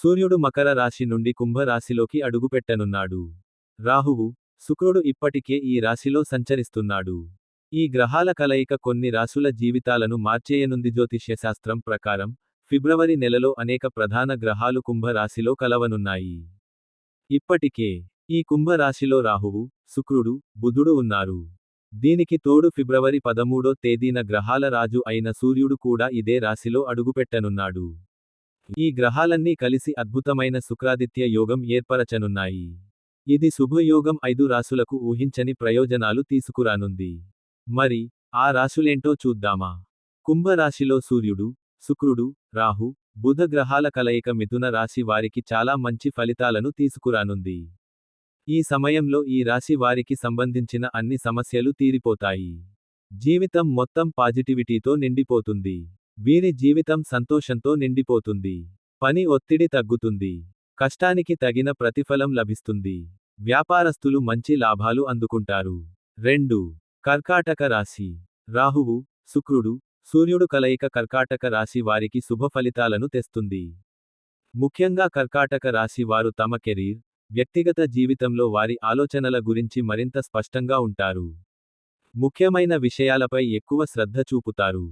సూర్యుడు మకర రాశి నుండి కుంభ రాశిలోకి అడుగుపెట్టనున్నాడు. రాహువు శుక్రుడు ఇప్పటికే ఈ రాశిలో సంచరిస్తున్నాడు. ఈ గ్రహాల కలయిక కొన్ని రాశుల జీవితాలను మార్చేయనుంది జ్యోతిష్యశాస్త్రం ప్రకారం ఫిబ్రవరి నెలలో అనేక ప్రధాన గ్రహాలు కుంభ రాశిలో కలవనున్నాయి. ఇప్పటికే ఈ కుంభ రాశిలో రాహువు శుక్రుడు బుధుడు ఉన్నారు. దీనికి తోడు ఫిబ్రవరి పదమూడో తేదీన గ్రహాల రాజు అయిన సూర్యుడు కూడా ఇదే రాశిలో అడుగుపెట్టనున్నాడు. ఈ గ్రహాలన్నీ కలిసి అద్భుతమైన శుక్రాదిత్య యోగం ఏర్పరచనున్నాయి. ఇది శుభయోగం ఐదు రాశులకు ఊహించని ప్రయోజనాలు తీసుకురానుంది. మరి ఆ రాశులేంటో చూద్దామా? కుంభరాశిలో సూర్యుడు శుక్రుడు రాహు బుధ గ్రహాల కలయిక మిథున రాశి వారికి చాలా మంచి ఫలితాలను తీసుకురానుంది. ఈ సమయంలో ఈ రాశి వారికి సంబంధించిన అన్ని సమస్యలు తీరిపోతాయి. జీవితం మొత్తం పాజిటివిటీతో నిండిపోతుంది. వీరి జీవితం సంతోషంతో నిండిపోతుంది. పని ఒత్తిడి తగ్గుతుంది. కష్టానికి తగిన ప్రతిఫలం లభిస్తుంది. వ్యాపారస్తులు మంచి లాభాలు అందుకుంటారు. రెండు. కర్కాటక రాశి. రాహువు శుక్రుడు సూర్యుడు కలయిక కర్కాటక రాశి వారికి శుభ ఫలితాలను తెస్తుంది. ముఖ్యంగా కర్కాటక రాశి వారు తమ కెరీర్ వ్యక్తిగత జీవితంలో వారి ఆలోచనల గురించి మరింత స్పష్టంగా ఉంటారు. ముఖ్యమైన విషయాలపై ఎక్కువ శ్రద్ధ చూపుతారు.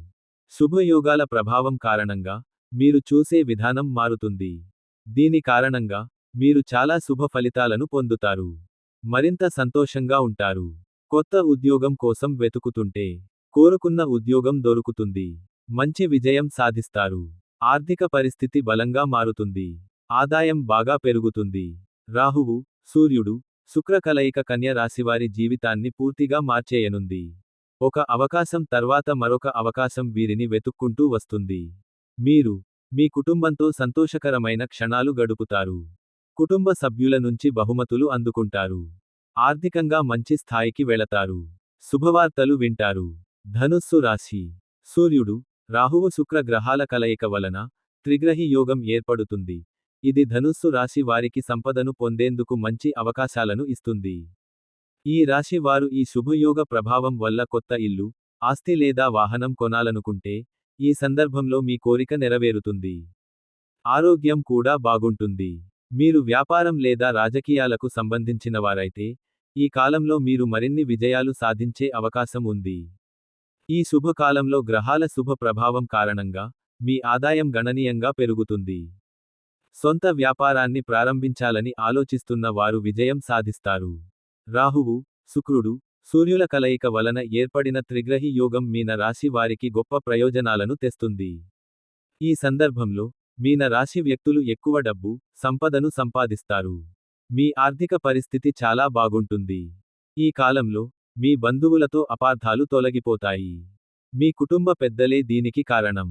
శుభయోగాల ప్రభావం కారణంగా మీరు చూసే విధానం మారుతుంది. దీని కారణంగా మీరు చాలా శుభ ఫలితాలను పొందుతారు. మరింత సంతోషంగా ఉంటారు. కొత్త ఉద్యోగం కోసం వెతుకుతుంటే కోరుకున్న ఉద్యోగం దొరుకుతుంది. మంచి విజయం సాధిస్తారు. ఆర్థిక పరిస్థితి బలంగా మారుతుంది. ఆదాయం బాగా పెరుగుతుంది. రాహువు సూర్యుడు శుక్ర కలయిక కన్య రాశివారి జీవితాన్ని పూర్తిగా మార్చేయనుంది. ఒక అవకాశం తర్వాత మరొక అవకాశం వీరిని వెతుక్కుంటూ వస్తుంది. మీరు మీ కుటుంబంతో సంతోషకరమైన క్షణాలు గడుపుతారు. కుటుంబ సభ్యుల నుంచి బహుమతులు అందుకుంటారు. ఆర్థికంగా మంచి స్థాయికి వెళతారు. శుభవార్తలు వింటారు. ధనుస్సు రాశి. సూర్యుడు రాహువు శుక్ర గ్రహాల కలయిక వలన త్రిగ్రహి యోగం ఏర్పడుతుంది. ఇది ధనుస్సు రాశి వారికి సంపదను పొందేందుకు మంచి అవకాశాలను ఇస్తుంది. ఈ రాశి వారు ఈ శుభయోగ ప్రభావం వల్ల కొత్త ఇల్లు ఆస్తి లేదా వాహనం కొనాలనుకుంటే ఈ సందర్భంలో మీ కోరిక నెరవేరుతుంది. ఆరోగ్యం కూడా బాగుంటుంది. మీరు వ్యాపారం లేదా రాజకీయాలకు సంబంధించిన వారైతే ఈ కాలంలో మీరు మరిన్ని విజయాలు సాధించే అవకాశం ఉంది. ఈ శుభకాలంలో గ్రహాల శుభ ప్రభావం కారణంగా మీ ఆదాయం గణనీయంగా పెరుగుతుంది. సొంత వ్యాపారాన్ని ప్రారంభించాలని ఆలోచిస్తున్న వారు విజయం సాధిస్తారు. రాహువు శుక్రుడు సూర్యుల కలయిక వలన ఏర్పడిన త్రిగ్రహి యోగం మీన రాశి వారికి గొప్ప ప్రయోజనాలను తెస్తుంది. ఈ సందర్భంలో మీన రాశి వ్యక్తులు ఎక్కువ డబ్బు సంపదను సంపాదిస్తారు. మీ ఆర్థిక పరిస్థితి చాలా బాగుంటుంది. ఈ కాలంలో మీ బంధువులతో అపార్థాలు తొలగిపోతాయి. మీ కుటుంబ పెద్దలే దీనికి కారణం.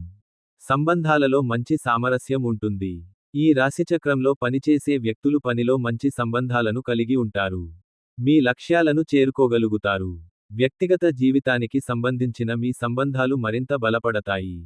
సంబంధాలలో మంచి సామరస్యం ఉంటుంది. ఈ రాశిచక్రంలో పనిచేసే వ్యక్తులు పనిలో మంచి సంబంధాలను కలిగి ఉంటారు. మీ లక్ష్యాలను చేరుకోగలుగుతారు. వ్యక్తిగత జీవితానికి సంబంధించిన మీ సంబంధాలు మరింత బలపడతాయి.